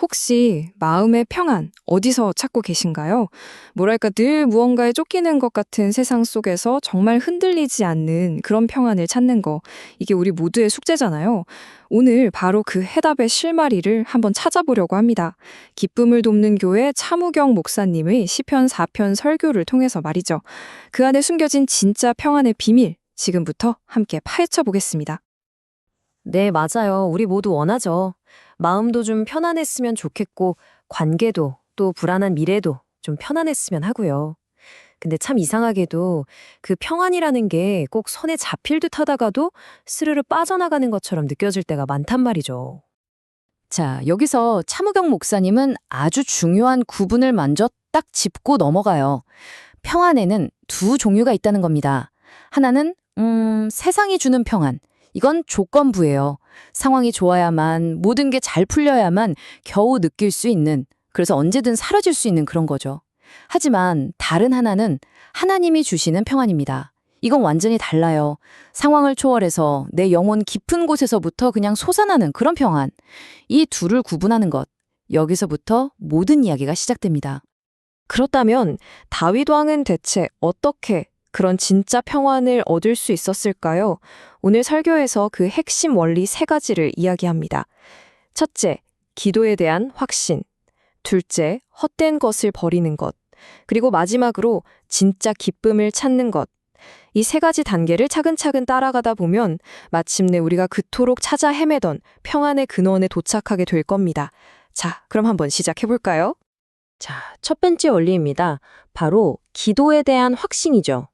혹시 마음의 평안 어디서 찾고 계신가요? 뭐랄까 늘 무언가에 쫓기는 것 같은 세상 속에서 정말 흔들리지 않는 그런 평안을 찾는 거. 이게 우리 모두의 숙제잖아요. 오늘 바로 그 해답의 실마리를 한번 찾아보려고 합니다. 기쁨을 돕는 교회 차무경 목사님의 시편 4편 설교를 통해서 말이죠. 그 안에 숨겨진 진짜 평안의 비밀 지금부터 함께 파헤쳐 보겠습니다. 네, 맞아요. 우리 모두 원하죠. 마음도 좀 편안했으면 좋겠고, 관계도 또 불안한 미래도 좀 편안했으면 하고요. 근데 참 이상하게도 그 평안이라는 게 꼭 손에 잡힐 듯 하다가도 스르르 빠져나가는 것처럼 느껴질 때가 많단 말이죠. 자, 여기서 차무경 목사님은 아주 중요한 구분을 먼저 딱 짚고 넘어가요. 평안에는 두 종류가 있다는 겁니다. 하나는, 음, 세상이 주는 평안. 이건 조건부예요. 상황이 좋아야만, 모든 게 잘 풀려야만 겨우 느낄 수 있는, 그래서 언제든 사라질 수 있는 그런 거죠. 하지만 다른 하나는 하나님이 주시는 평안입니다. 이건 완전히 달라요. 상황을 초월해서 내 영혼 깊은 곳에서부터 그냥 솟아나는 그런 평안. 이 둘을 구분하는 것. 여기서부터 모든 이야기가 시작됩니다. 그렇다면 다윗 왕은 대체 어떻게 그런 진짜 평안을 얻을 수 있었을까요? 오늘 설교에서 그 핵심 원리 세 가지를 이야기합니다. 첫째, 기도에 대한 확신. 둘째, 헛된 것을 버리는 것. 그리고 마지막으로 진짜 기쁨을 찾는 것. 이 세 가지 단계를 차근차근 따라가다 보면 마침내 우리가 그토록 찾아 헤매던 평안의 근원에 도착하게 될 겁니다. 자, 그럼 한번 시작해 볼까요? 자, 첫 번째 원리입니다. 바로 기도에 대한 확신이죠.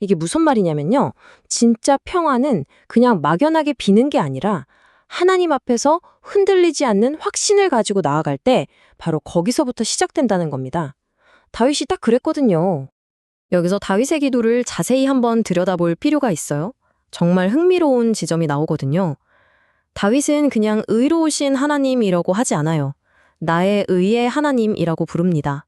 이게 무슨 말이냐면요. 진짜 평안은 그냥 막연하게 비는 게 아니라 하나님 앞에서 흔들리지 않는 확신을 가지고 나아갈 때 바로 거기서부터 시작된다는 겁니다. 다윗이 딱 그랬거든요. 여기서 다윗의 기도를 자세히 한번 들여다볼 필요가 있어요. 정말 흥미로운 지점이 나오거든요. 다윗은 그냥 의로우신 하나님이라고 하지 않아요. 나의 의의 하나님이라고 부릅니다.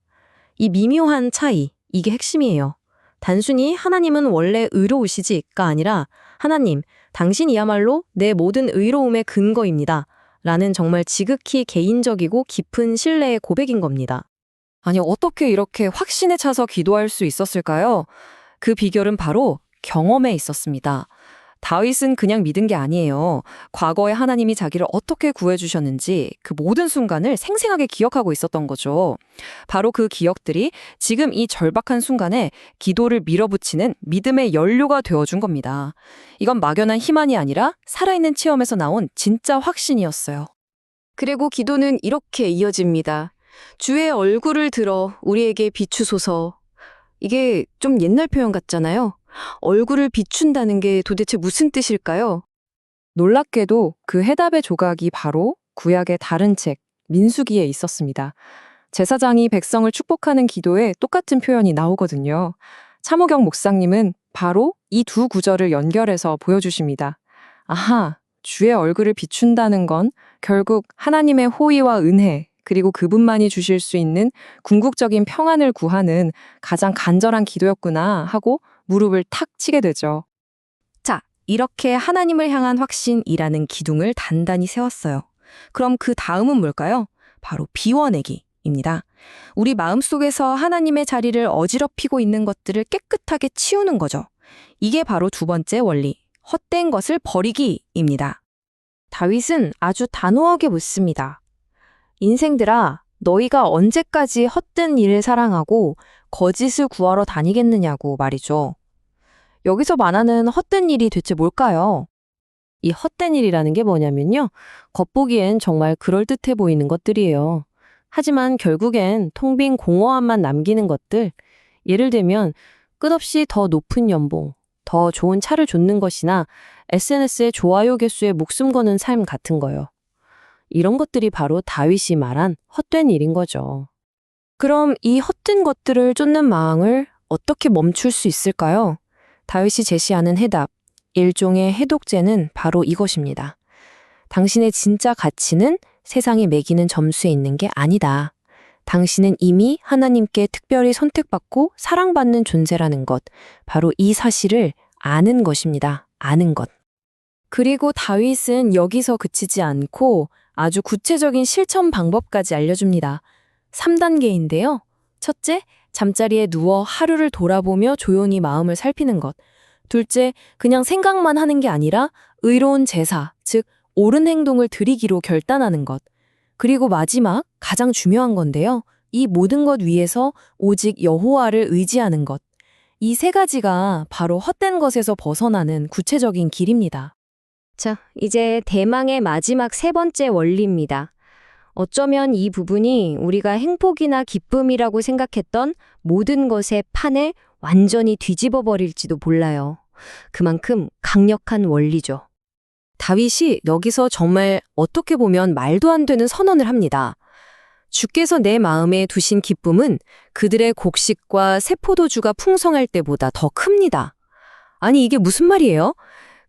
이 미묘한 차이, 이게 핵심이에요. 단순히 하나님은 원래 의로우시지가 아니라 하나님, 당신이야말로 내 모든 의로움의 근거입니다. 라는 정말 지극히 개인적이고 깊은 신뢰의 고백인 겁니다. 아니, 어떻게 이렇게 확신에 차서 기도할 수 있었을까요? 그 비결은 바로 경험에 있었습니다. 다윗은 그냥 믿은 게 아니에요. 과거에 하나님이 자기를 어떻게 구해주셨는지 그 모든 순간을 생생하게 기억하고 있었던 거죠. 바로 그 기억들이 지금 이 절박한 순간에 기도를 밀어붙이는 믿음의 연료가 되어준 겁니다. 이건 막연한 희망이 아니라 살아있는 체험에서 나온 진짜 확신이었어요. 그리고 기도는 이렇게 이어집니다. 주의 얼굴을 들어 우리에게 비추소서. 이게 좀 옛날 표현 같잖아요. 얼굴을 비춘다는 게 도대체 무슨 뜻일까요? 놀랍게도 그 해답의 조각이 바로 구약의 다른 책, 민수기에 있었습니다. 제사장이 백성을 축복하는 기도에 똑같은 표현이 나오거든요. 차모경 목사님은 바로 이 두 구절을 연결해서 보여주십니다. 아하, 주의 얼굴을 비춘다는 건 결국 하나님의 호의와 은혜, 그리고 그분만이 주실 수 있는 궁극적인 평안을 구하는 가장 간절한 기도였구나 하고 무릎을 탁 치게 되죠. 자, 이렇게 하나님을 향한 확신이라는 기둥을 단단히 세웠어요. 그럼 그 다음은 뭘까요? 바로 비워내기입니다. 우리 마음속에서 하나님의 자리를 어지럽히고 있는 것들을 깨끗하게 치우는 거죠. 이게 바로 두 번째 원리, 헛된 것을 버리기입니다. 다윗은 아주 단호하게 묻습니다. 인생들아, 너희가 언제까지 헛된 일을 사랑하고 거짓을 구하러 다니겠느냐고 말이죠. 여기서 말하는 헛된 일이 대체 뭘까요? 이 헛된 일이라는 게 뭐냐면요. 겉보기엔 정말 그럴듯해 보이는 것들이에요. 하지만 결국엔 통빈 공허함만 남기는 것들. 예를 들면 끝없이 더 높은 연봉, 더 좋은 차를 줬는 것이나 SNS에 좋아요 개수에 목숨 거는 삶 같은 거요. 이런 것들이 바로 다윗이 말한 헛된 일인 거죠. 그럼 이 헛된 것들을 쫓는 마음을 어떻게 멈출 수 있을까요? 다윗이 제시하는 해답, 일종의 해독제는 바로 이것입니다. 당신의 진짜 가치는 세상이 매기는 점수에 있는 게 아니다. 당신은 이미 하나님께 특별히 선택받고 사랑받는 존재라는 것, 바로 이 사실을 아는 것입니다. 아는 것. 그리고 다윗은 여기서 그치지 않고 아주 구체적인 실천 방법까지 알려줍니다. 3단계인데요. 첫째, 잠자리에 누워 하루를 돌아보며 조용히 마음을 살피는 것. 둘째, 그냥 생각만 하는 게 아니라 의로운 제사, 즉, 옳은 행동을 들이기로 결단하는 것. 그리고 마지막, 가장 중요한 건데요. 이 모든 것 위에서 오직 여호와를 의지하는 것. 이 세 가지가 바로 헛된 것에서 벗어나는 구체적인 길입니다. 자, 이제 대망의 마지막 세 번째 원리입니다. 어쩌면 이 부분이 우리가 행복이나 기쁨이라고 생각했던 모든 것의 판을 완전히 뒤집어 버릴지도 몰라요. 그만큼 강력한 원리죠. 다윗이 여기서 정말 어떻게 보면 말도 안 되는 선언을 합니다. 주께서 내 마음에 두신 기쁨은 그들의 곡식과 새 포도주가 풍성할 때보다 더 큽니다. 아니, 이게 무슨 말이에요?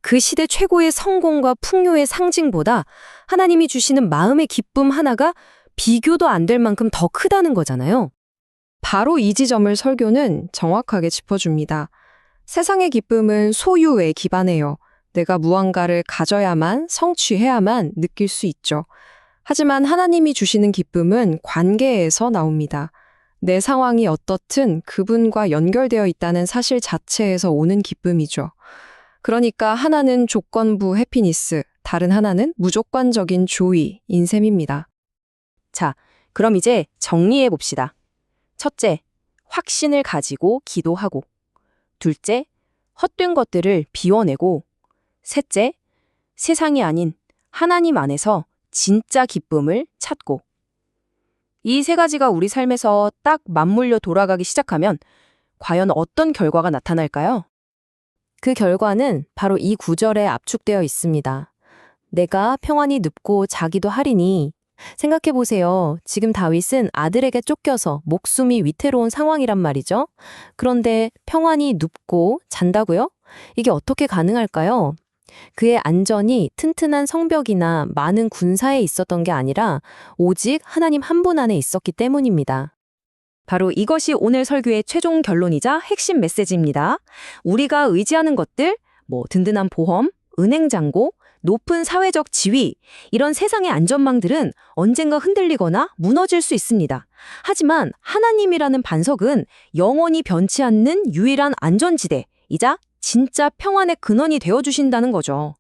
그 시대 최고의 성공과 풍요의 상징보다 하나님이 주시는 마음의 기쁨 하나가 비교도 안 될 만큼 더 크다는 거잖아요. 바로 이 지점을 설교는 정확하게 짚어줍니다. 세상의 기쁨은 소유에 기반해요. 내가 무언가를 가져야만, 성취해야만 느낄 수 있죠. 하지만 하나님이 주시는 기쁨은 관계에서 나옵니다. 내 상황이 어떻든 그분과 연결되어 있다는 사실 자체에서 오는 기쁨이죠. 그러니까 하나는 조건부 해피니스, 다른 하나는 무조건적인 조이인 셈입니다. 자, 그럼 이제 정리해 봅시다. 첫째, 확신을 가지고 기도하고. 둘째, 헛된 것들을 비워내고. 셋째, 세상이 아닌 하나님 안에서 진짜 기쁨을 찾고. 이 세 가지가 우리 삶에서 딱 맞물려 돌아가기 시작하면 과연 어떤 결과가 나타날까요? 그 결과는 바로 이 구절에 압축되어 있습니다. 내가 평안히 눕고 자기도 하리니 생각해 보세요. 지금 다윗은 아들에게 쫓겨서 목숨이 위태로운 상황이란 말이죠. 그런데 평안히 눕고 잔다고요? 이게 어떻게 가능할까요? 그의 안전이 튼튼한 성벽이나 많은 군사에 있었던 게 아니라 오직 하나님 한 분 안에 있었기 때문입니다. 바로 이것이 오늘 설교의 최종 결론이자 핵심 메시지입니다. 우리가 의지하는 것들, 뭐 든든한 보험, 은행 잔고, 높은 사회적 지위, 이런 세상의 안전망들은 언젠가 흔들리거나 무너질 수 있습니다. 하지만 하나님이라는 반석은 영원히 변치 않는 유일한 안전지대이자 진짜 평안의 근원이 되어주신다는 거죠.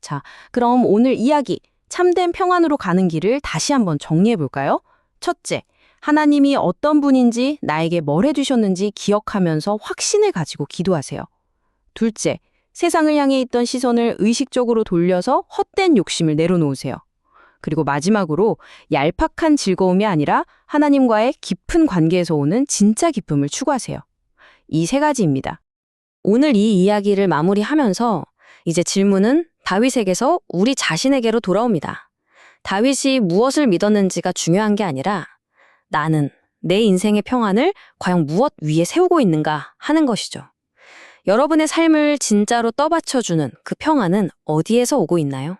자, 그럼 오늘 이야기, 참된 평안으로 가는 길을 다시 한번 정리해 볼까요? 첫째, 하나님이 어떤 분인지 나에게 뭘 해주셨는지 기억하면서 확신을 가지고 기도하세요. 둘째, 세상을 향해 있던 시선을 의식적으로 돌려서 헛된 욕심을 내려놓으세요. 그리고 마지막으로 얄팍한 즐거움이 아니라 하나님과의 깊은 관계에서 오는 진짜 기쁨을 추구하세요. 이 세 가지입니다. 오늘 이 이야기를 마무리하면서 이제 질문은 다윗에게서 우리 자신에게로 돌아옵니다. 다윗이 무엇을 믿었는지가 중요한 게 아니라 나는 내 인생의 평안을 과연 무엇 위에 세우고 있는가 하는 것이죠. 여러분의 삶을 진짜로 떠받쳐주는 그 평안은 어디에서 오고 있나요?